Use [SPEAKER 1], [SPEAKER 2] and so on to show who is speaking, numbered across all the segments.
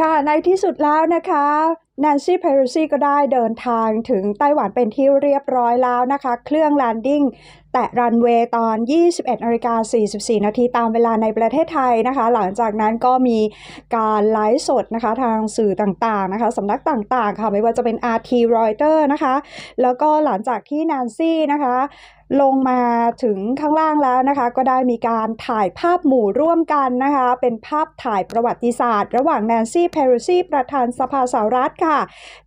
[SPEAKER 1] ค่ะในที่สุดแล้วนะคะแนนซี่เพโรซี่ก็ได้เดินทางถึงไต้หวันเป็นที่เรียบร้อยแล้วนะคะ เครื่องแลนดิ้งแตะรันเวย์ตอน 21นาฬิกา44 นาทีตามเวลาในประเทศไทยนะคะ หลังจากนั้นก็มีการไลฟ์สดนะคะทางสื่อต่างๆนะคะสำนักต่างๆค่ะไม่ว่าจะเป็น RT Reuters นะคะ แล้วก็หลังจากที่แนนซี่นะคะ ลงมาถึงข้างล่างแล้วนะคะ ก็ได้มีการถ่ายภาพหมู่ร่วมกันนะคะ เป็นภาพถ่ายประวัติศาสตร์ ระหว่างแนนซี่เพโรซีประธานสภาสหรัฐค่ะ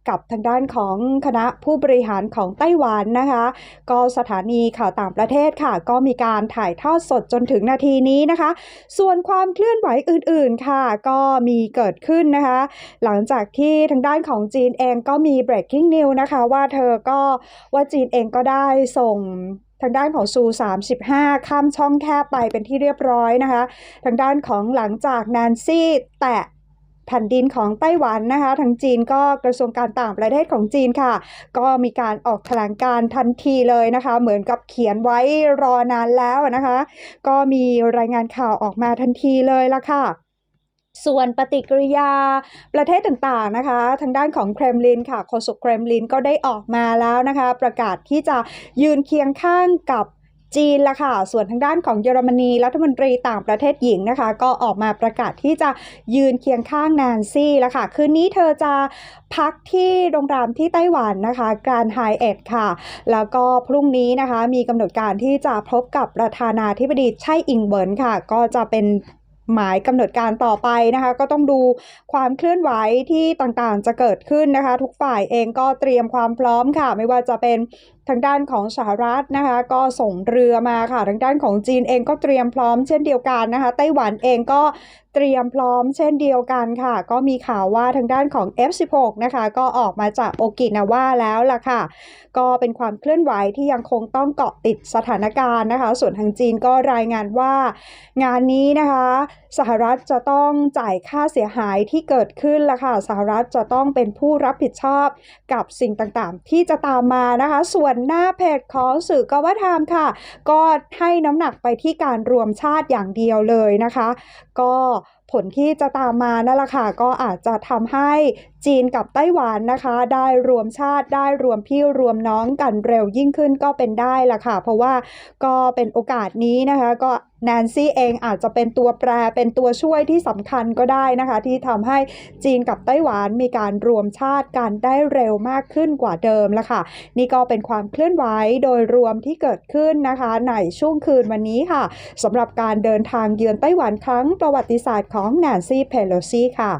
[SPEAKER 1] กับทางด้านของคณะผู้บริหารของไต้หวันนะคะ ก็สถานีข่าวต่างประเทศค่ะ ก็มีการถ่ายทอดสดจนถึงนาทีนี้นะคะ ส่วนความเคลื่อนไหวอื่นๆค่ะ ก็มีเกิดขึ้นนะคะ หลังจากที่ทางด้านของจีนเองก็มี breaking news นะคะ ว่าเธอก็ว่าจีนเองก็ได้ส่งทางด้านของซู 35 ข้ามช่องแคบไปเป็นที่เรียบร้อยนะคะ ทางด้านของหลังจากแนนซี่แตะแผ่นดินของไต้หวันนะคะ ทางจีนก็กระทรวงการต่างประเทศของจีนค่ะ ก็มีการออกแถลงการทันทีเลยนะคะ เหมือนกับเขียนไว้รอนานแล้วนะคะ ก็มีรายงานข่าวออกมาทันทีเลยละค่ะ ส่วนปฏิกิริยาประเทศต่างๆนะคะ ทางด้านของเครมลินค่ะโฆษกเครมลินก็ได้ออกมาแล้วนะคะ ประกาศที่จะยืนเคียงข้างกับจีนละค่ะ ส่วนทางด้านของเยอรมนีรัฐมนตรีต่างประเทศหญิงนะคะ ก็ออกมาประกาศที่จะยืนเคียงข้างแนนซี่ละค่ะ คืนนี้เธอจะพักที่โรงแรมที่ไต้หวันนะคะการไฮเอ็ดค่ะ แล้วก็พรุ่งนี้นะคะมีกำหนดการที่จะพบกับประธานาธิบดีไช่อิงเหวินค่ะ ก็จะเป็น หมายกำหนดการต่อไปนะคะ ก็ต้องดูความเคลื่อนไหวที่ต่างๆ จะเกิดขึ้นนะคะ ทุกฝ่ายเองก็เตรียมความพร้อมค่ะ ไม่ว่าจะเป็น ทางด้านของสหรัฐนะคะก็ส่งเรือมาค่ะ ทางด้านของจีนเองก็เตรียมพร้อมเช่นเดียวกันนะคะไต้หวันเองก็เตรียมพร้อมเช่นเดียวกันค่ะ ก็มีข่าวว่าทางด้านของ F16 นะคะ ก็ออกมาจากโอกินาว่าแล้วล่ะค่ะ ก็เป็นความเคลื่อนไหวที่ยังคงต้องเกาะติดสถานการณ์นะคะ ส่วนทางจีนก็รายงานว่า งานนี้นะคะ สหรัฐจะต้องจ่ายค่าเสียหายที่เกิดขึ้นล่ะค่ะ สหรัฐจะต้องเป็นผู้รับผิดชอบกับสิ่งต่างๆ ที่จะตามมานะคะ ส่วนหน้าเพจของสื่อกวาทามค่ะ ก็ให้น้ำหนักไปที่การรวมชาติอย่างเดียวเลยนะคะ ก็ผลที่จะตามมานั่นแหละค่ะก็อาจจะทำให้จีนกับไต้หวันนะคะ ได้รวมชาติได้รวมพี่รวมน้องกันเร็วยิ่งขึ้นก็เป็นได้ละค่ะ เพราะว่าก็เป็นโอกาสนี้นะคะก็แนนซี่เองอาจจะเป็นตัวแปรเป็นตัวช่วยที่สำคัญก็ได้นะคะ ที่ทำให้จีนกับไต้หวันมีการรวมชาติกันได้เร็วมากขึ้นกว่าเดิมละค่ะ นี่ก็เป็นความเคลื่อนไหวโดยรวมที่เกิดขึ้นนะคะ ในช่วงคืนวันนี้ค่ะสำหรับการเดินทางเยือนไต้หวันครั้งประวัติศาสตร์ของแนนซี่เพโลซีค่ะ